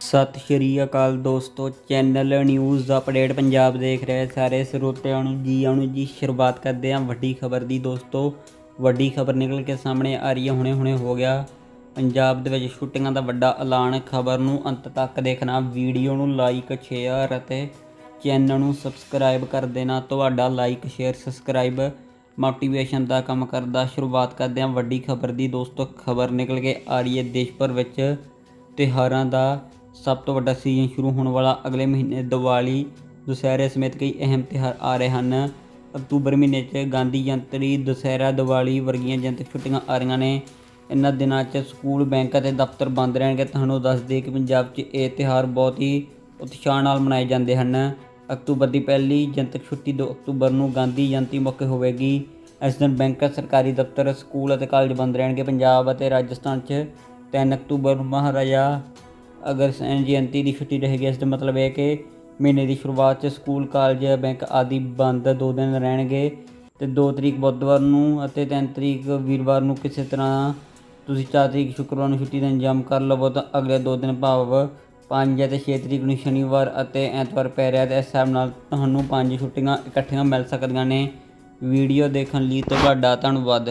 ਸਤਿ ਸ਼੍ਰੀ ਅਕਾਲ ਦੋਸਤੋ, channel news update Punjab ਦੇਖ ਰਹੇ ਸਾਰੇ ਸਰੋਤਿਆਂ ਨੂੰ ਜੀ ਆਣੂ ਜੀ ਸ਼ੁਰੂਆਤ ਕਰਦੇ ਹਾਂ ਵੱਡੀ ਖਬਰ ਦੀ ਦੋਸਤੋ। ਵੱਡੀ ਖਬਰ ਨਿਕਲ ਕੇ ਸਾਹਮਣੇ ਆ ਰਹੀ ਹੈ, ਹੁਣੇ ਹੁਣੇ ਹੋ ਗਿਆ। ਪੰਜਾਬ ਦੇ ਵਿੱਚ ਸ਼ੂਟਿੰਗਾਂ ਦਾ ਵੱਡਾ ਐਲਾਨ, ਖਬਰ ਨੂੰ ਅੰਤ ਤੱਕ ਦੇਖਣਾ, ਵੀਡੀਓ ਨੂੰ ਲਾਈਕ ਸ਼ੇਅਰ ਅਤੇ ਚੈਨਲ ਨੂੰ ਸਬਸਕ੍ਰਾਈਬ ਕਰ ਦੇਣਾ। ਤੁਹਾਡਾ ਲਾਈਕ ਸ਼ੇਅਰ ਸਬਸਕ੍ਰਾਈਬ ਮੋਟੀਵੇਸ਼ਨ ਦਾ ਕੰਮ ਕਰਦਾ ਸ਼ੁਰੂਆਤ ਕਰਦੇ ਹਾਂ ਵੱਡੀ ਖਬਰ ਦੀ ਦੋਸਤੋ। ਖਬਰ ਨਿਕਲ ਕੇ ਆ ਰਹੀ ਹੈ, ਦੇਸ਼ ਭਰ ਵਿੱਚ ਤਿਉਹਾਰਾਂ ਦਾ ਸਭ ਤੋਂ ਵੱਡਾ ਸੀਜ਼ਨ ਸ਼ੁਰੂ ਹੋਣ ਵਾਲਾ ਅਗਲੇ ਮਹੀਨੇ ਦੀਵਾਲੀ, ਦੁਸਹਿਰੇ ਸਮੇਤ ਕਈ ਅਹਿਮ ਤਿਉਹਾਰ ਆ ਰਹੇ ਹਨ। ਅਕਤੂਬਰ ਮਹੀਨੇ 'ਚ ਗਾਂਧੀ ਜੰਤਰੀ ਦੁਸਹਿਰਾ, ਦੀਵਾਲੀ ਵਰਗੀਆਂ ਜਨਤਕ ਛੁੱਟੀਆਂ ਆ ਰਹੀਆਂ ਨੇ। ਇਹਨਾਂ ਦਿਨਾਂ 'ਚ ਸਕੂਲ, ਬੈਂਕ ਅਤੇ ਦਫ਼ਤਰ ਬੰਦ ਰਹਿਣਗੇ। ਤੁਹਾਨੂੰ ਦੱਸ ਦਈਏ ਕਿ ਪੰਜਾਬ 'ਚ ਇਹ ਤਿਉਹਾਰ ਬਹੁਤ ਹੀ ਉਤਸ਼ਾਹ ਨਾਲ ਮਨਾਏ ਜਾਂਦੇ ਹਨ। ਅਕਤੂਬਰ ਦੀ ਪਹਿਲੀ ਜਨਤਕ ਛੁੱਟੀ 2 ਅਕਤੂਬਰ ਨੂੰ ਗਾਂਧੀ ਜਯੰਤੀ ਮੌਕੇ ਹੋਵੇਗੀ। ਇਸ ਦਿਨ ਬੈਂਕ, ਸਰਕਾਰੀ ਦਫ਼ਤਰ, ਸਕੂਲ ਅਤੇ ਕਾਲਜ ਬੰਦ ਰਹਿਣਗੇ। ਪੰਜਾਬ ਅਤੇ ਰਾਜਸਥਾਨ 'ਚ 3 ਅਕਤੂਬਰ ਨੂੰ ਮਹਾਰਾਜਾ ਅਗਰ ਸੈਨ ਜਯੰਤੀ ਦੀ ਛੁੱਟੀ ਰਹੇਗੀ ਇਸ ਦਾ ਮਤਲਬ ਹੈ ਕਿ ਮਹੀਨੇ ਦੀ ਸ਼ੁਰੂਆਤ 'ਚ ਸਕੂਲ, ਕਾਲਜ ਬੈਂਕ ਆਦਿ ਬੰਦ ਦੋ ਦਿਨ ਰਹਿਣਗੇ ਤੇ 2 ਤਰੀਕ ਬੁੱਧਵਾਰ ਨੂੰ ਅਤੇ 3 ਤਰੀਕ ਵੀਰਵਾਰ ਨੂੰ ਕਿਸੇ ਤਰ੍ਹਾਂ ਤੁਸੀਂ 4 ਤਰੀਕ ਸ਼ੁੱਕਰਵਾਰ ਨੂੰ ਛੁੱਟੀ ਦਾ ਇੰਤਜ਼ਾਮ ਕਰ ਲਵੋ ਤਾਂ ਅਗਲੇ ਦੋ ਦਿਨ ਭਾਵ 5 ਅਤੇ 6 ਤਰੀਕ ਨੂੰ ਸ਼ਨੀਵਾਰ ਅਤੇ ਐਤਵਾਰ ਪੈ ਰਿਹਾ ਤੇ ਇਸ ਹਿਸਾਬ ਨਾਲ ਤੁਹਾਨੂੰ ਪੰਜ ਛੁੱਟੀਆਂ ਇਕੱਠੀਆਂ ਮਿਲ ਸਕਦੀਆਂ ਨੇ। ਵੀਡੀਓ ਦੇਖਣ ਲਈ ਤੁਹਾਡਾ ਧੰਨਵਾਦ।